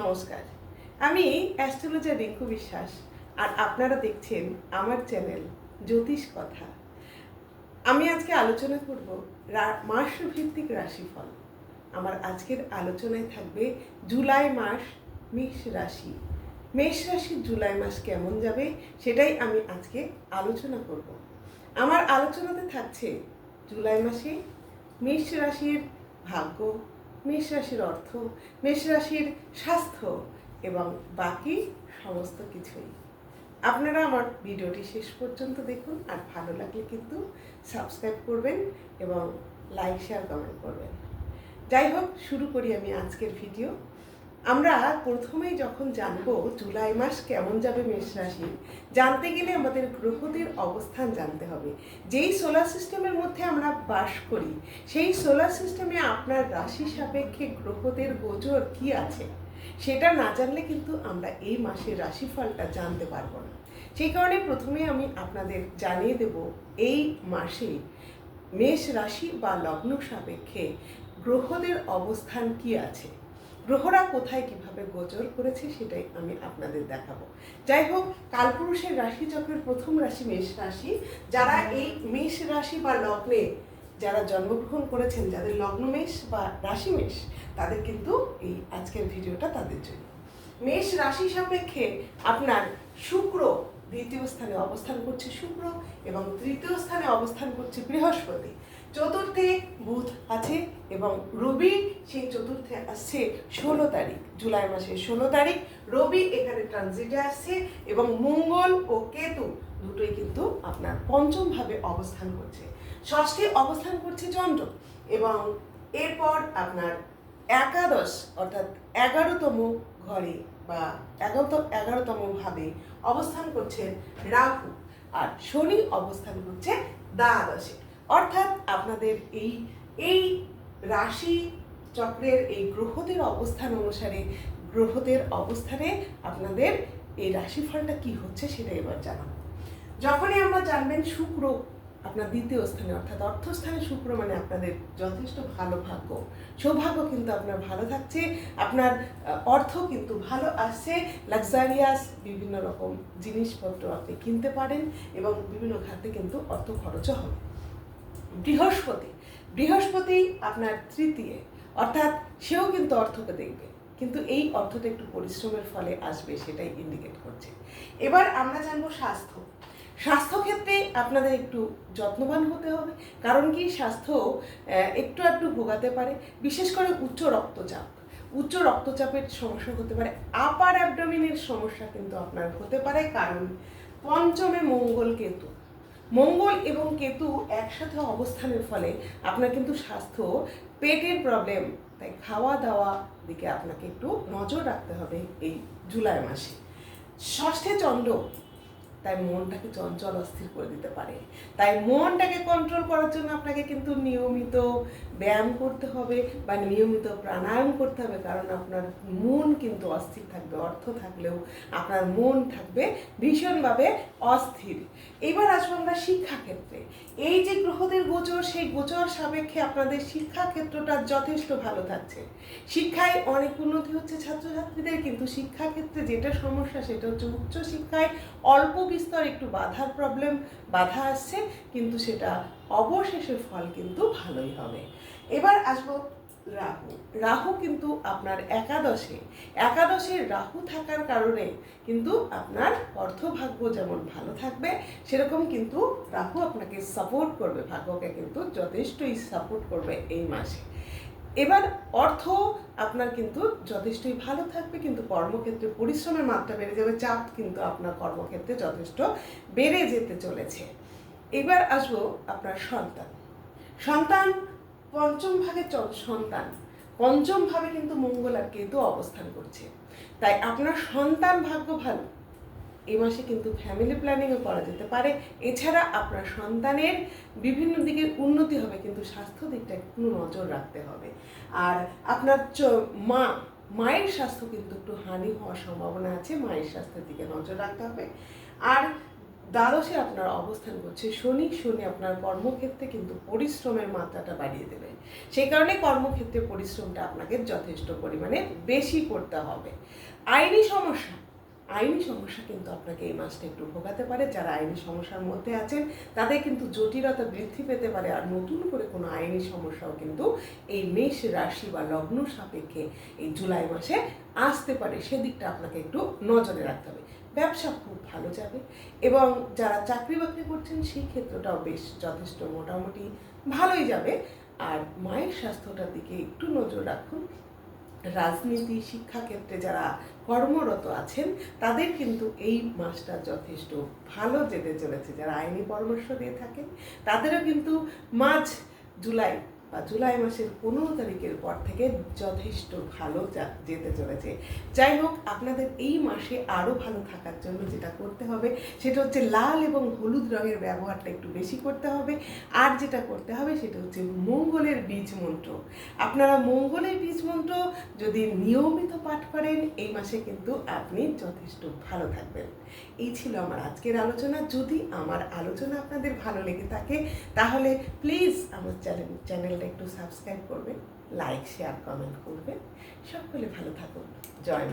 নমস্কার। আমি অ্যাস্ট্রোলজার রিঙ্কু বিশ্বাস, আর আপনারা দেখছেন আমার চ্যানেল জ্যোতিষ কথা। আমি আজকে আলোচনা করব মাস ভিত্তিক রাশিফল। আমার আজকের আলোচনায় থাকবে জুলাই মাস মেষ রাশি। মেষ রাশির জুলাই মাস কেমন যাবে সেটাই আমি আজকে আলোচনা করব। আমার আলোচনাতে থাকছে জুলাই মাসে মেষ রাশির ভাগ্য মেষ রাশির অর্থ, মেষ রাশির স্বাস্থ্য এবং বাকি সমস্ত কিছুই। আপনারা আমার ভিডিওটি শেষ পর্যন্ত দেখুন, আর ভালো লাগলে কিন্তু সাবস্ক্রাইব করবেন এবং লাইক, শেয়ার, কমেন্ট করবেন। যাই হোক, শুরু করি আমি আজকের ভিডিও। আমরা প্রথমেই যখন জানব জুলাই মাস কেমন যাবে মেষ রাশি, জানতে গেলে আমাদের গ্রহদের অবস্থান জানতে হবে। যেই সোলার সিস্টেমের মধ্যে আমরা বাস করি, সেই সোলার সিস্টেমে আপনার রাশি সাপেক্ষে গ্রহদের গোচর কি আছে? সেটা না জানলে কিন্তু আমরা এই মাসের রাশিফলটা জানতে পারব না। সেই কারণে প্রথমে আমি আপনাদের জানিয়ে দেব, এই মাসে মেষ রাশি বা লগ্ন সাপেক্ষে গ্রহদের অবস্থান কি আছে? গ্রহরা কোথায় কীভাবে গোচর করেছে সেটাই আমি আপনাদের দেখাবো। যাই হোক, কালপুরুষের রাশি চক্রের প্রথম রাশি মেষ রাশি। যারা এই মেষ রাশি বা লগ্নে যারা জন্মগ্রহণ করেছেন, যাদের লগ্ন মেষ বা রাশি মেষ, তাদের কিন্তু এই আজকের ভিডিওটা তাদের জন্য। মেষ রাশি সাপেক্ষে আপনার শুক্র দ্বিতীয় স্থানে অবস্থান করছে শুক্র এবং তৃতীয় স্থানে অবস্থান করছে বৃহস্পতি। চতুর্থে বুধ আছে এবং রবি সেই চতুর্থে আসছে ষোলো তারিখ, জুলাই মাসের ষোলো তারিখ। রবি এখানে ট্রানজিটে আসছে এবং মঙ্গল ও কেতু দুটোই কিন্তু আপনার পঞ্চমভাবে অবস্থান করছে। ষষ্ঠে অবস্থান করছে চন্দ্র এবং এরপর আপনার একাদশ অর্থাৎ এগারোতম ঘরে বা এগারোতম এগারোতম ভাবে অবস্থান করছে রাহু। আর শনি অবস্থান করছে দ্বাদশে। অর্থাৎ আপনাদের এই এই রাশি চক্রের এই গ্রহদের অবস্থান অনুসারে, গ্রহদের অবস্থানে আপনাদের এই রাশিফলটা কি হচ্ছে সেটা এবার জানাব। যখনই আমরা জানবেন শুক্র আপনার দ্বিতীয় স্থানে, অর্থাৎ অর্থস্থানে শুক্র মানে আপনাদের যথেষ্ট ভালো ভাগ্য। সৌভাগ্য কিন্তু আপনার ভালো থাকছে, আপনার অর্থ কিন্তু ভালো আসছে লাক্সারিয়াস বিভিন্ন রকম জিনিসপত্র আপনি কিনতে পারেন এবং বিভিন্ন খাতে কিন্তু অর্থ খরচও হবে। বৃহস্পতি বৃহস্পতি আপনার তৃতীয়, অর্থাৎ সেও কিন্তু অর্থকে দেখবে, কিন্তু এই অর্থটা একটু পরিশ্রমের ফলে আসবে সেটাই ইন্ডিকেট করছে। এবার আমরা জানব স্বাস্থ্য। স্বাস্থ্যক্ষেত্রে আপনাদের একটু যত্নবান হতে হবে, কারণ কি স্বাস্থ্য একটু একটু ভোগাতে পারে, বিশেষ করে উচ্চ রক্তচাপ। উচ্চ রক্তচাপের সমস্যা হতে পারে আপার অ্যাবডোমিনের সমস্যা কিন্তু আপনার হতে পারে, কারণ পঞ্চমে মঙ্গল কেতু। মঙ্গল এবং কেতু একসাথে অবস্থানের ফলে আপনার কিন্তু স্বাস্থ্য, পেটের প্রবলেম তাই খাওয়া দাওয়া দিকে আপনাকে একটু নজর রাখতে হবে এই জুলাই মাসে। ষষ্ঠে চন্দ্র তাই মনটাকে চঞ্চল অস্থির করে দিতে পারে। তাই মনটাকে কন্ট্রোল করার জন্য আপনাকে কিন্তু নিয়মিত ব্যায়াম করতে হবে বা নিয়মিত প্রাণায়াম করতে হবে, কারণ আপনার মন কিন্তু অস্থির থাকবে, অর্থ থাকলেও আপনার মন থাকবে ভীষণভাবে অস্থির। এবার আসব আমরা শিক্ষাক্ষেত্রে। এই যে গ্রহদের গোচর, সেই গোচর সাপেক্ষে আপনাদের শিক্ষাক্ষেত্রটা যথেষ্ট ভালো থাকছে। শিক্ষায় অনেক উন্নতি হচ্ছে ছাত্রছাত্রীদের, কিন্তু শিক্ষাক্ষেত্রে যেটা সমস্যা সেটা হচ্ছে উচ্চশিক্ষায় অল্প বিস্তর, একটু বাধার প্রবলেম বাধা আসছে, কিন্তু সেটা অবশেষে ফল কিন্তু ভালোই হবে। এবার আসব রাহু। রাহু কিন্তু আপনার একাদশে। একাদশে রাহু থাকার কারণে কিন্তু আপনার অর্থভাগ্য যেমন ভালো থাকবে, সেরকম কিন্তু রাহু আপনাকে সাপোর্ট করবে। ভাগ্যকে কিন্তু যথেষ্টই সাপোর্ট করবে এই মাসে। এবার অর্থ আপনার কিন্তু যথেষ্টই ভালো থাকবে, কিন্তু কর্মক্ষেত্রে পরিশ্রমের মাত্রা বেড়ে যাবে, চাপ কিন্তু আপনার কর্মক্ষেত্রে যথেষ্ট বেড়ে যেতে চলেছে। এবার আসব আপনার সন্তান। সন্তান পঞ্চম ভাগে সন্তান। পঞ্চম ভাবে কিন্তু মঙ্গল আর কেতু অবস্থান করছে। তাই আপনার সন্তান ভাগ্য ভালো। এই মাসে কিন্তু ফ্যামিলি প্ল্যানিংও করা যেতে পারে। এছাড়া আপনার সন্তানের বিভিন্ন দিকের উন্নতি হবে, কিন্তু স্বাস্থ্য দিকটা একটু নজর রাখতে হবে। আর আপনার মা, মায়ের স্বাস্থ্য কিন্তু একটু হানি হওয়ার সম্ভাবনা আছে, মায়ের স্বাস্থ্যের দিকে নজর রাখতে হবে। আর দ্বাদশে আপনার অবস্থান করছে শনি। শনি আপনার কর্মক্ষেত্রে কিন্তু পরিশ্রমের মাত্রাটা বাড়িয়ে দেবে। সেই কারণে কর্মক্ষেত্রে পরিশ্রমটা আপনাকে যথেষ্ট পরিমাণে বেশি করতে হবে। আইনি সমস্যা আইনি সমস্যা কিন্তু আপনাকে এই মাসটা একটু ভোগাতে পারে। যারা আইনি সমস্যার মধ্যে আছেন, তাদের কিন্তু জটিলতা বৃদ্ধি পেতে পারে আর নতুন করে কোনো আইনি সমস্যাও কিন্তু এই মেষ রাশি বা লগ্ন সাপেক্ষে এই জুলাই মাসে আসতে পারে। সেদিকটা আপনাকে একটু নজরে রাখতে হবে। ব্যবসা খুব ভালো যাবে এবং যারা চাকরি বাকরি করছেন, সেই ক্ষেত্রটাও বেশ যথেষ্ট মোটামুটি ভালোই যাবে। আর মায়ের স্বাস্থ্যটার দিকে একটু নজর রাখুন। রাজনীতি, শিক্ষাক্ষেত্রে যারা কর্মরত আছেন, তাদের কিন্তু এই মাসটা যথেষ্ট ভালো যেতে চলেছে। যারা আইনি পরামর্শ দিয়ে থাকেন, তাদেরও কিন্তু মাঝ জুলাই বা জুলাই মাসের পনেরো তারিখের পর থেকে যথেষ্ট ভালো যেতে চলেছে। যাই হোক, আপনাদের এই মাসে আরও ভালো থাকার জন্য যেটা করতে হবে, সেটা হচ্ছে লাল এবং হলুদ রঙের ব্যবহারটা একটু বেশি করতে হবে। আর যেটা করতে হবে, সেটা হচ্ছে মঙ্গলের বীজ মন্ত্র। আপনারা মঙ্গলের বীজ মন্ত্র যদি নিয়মিত পাঠ করেন, এই মাসে কিন্তু আপনি যথেষ্ট ভালো থাকবেন। এই ছিল আমার আজকের আলোচনা। যদি আমার আলোচনা আপনাদের ভালো লেগে থাকে, তাহলে প্লিজ আমার চ্যানেল চ্যানেল চ্যানেলটা একটু সাবস্ক্রাইব করবেন লাইক শেয়ার কমেন্ট করবেন সকলে ভালো থাকুন জয়।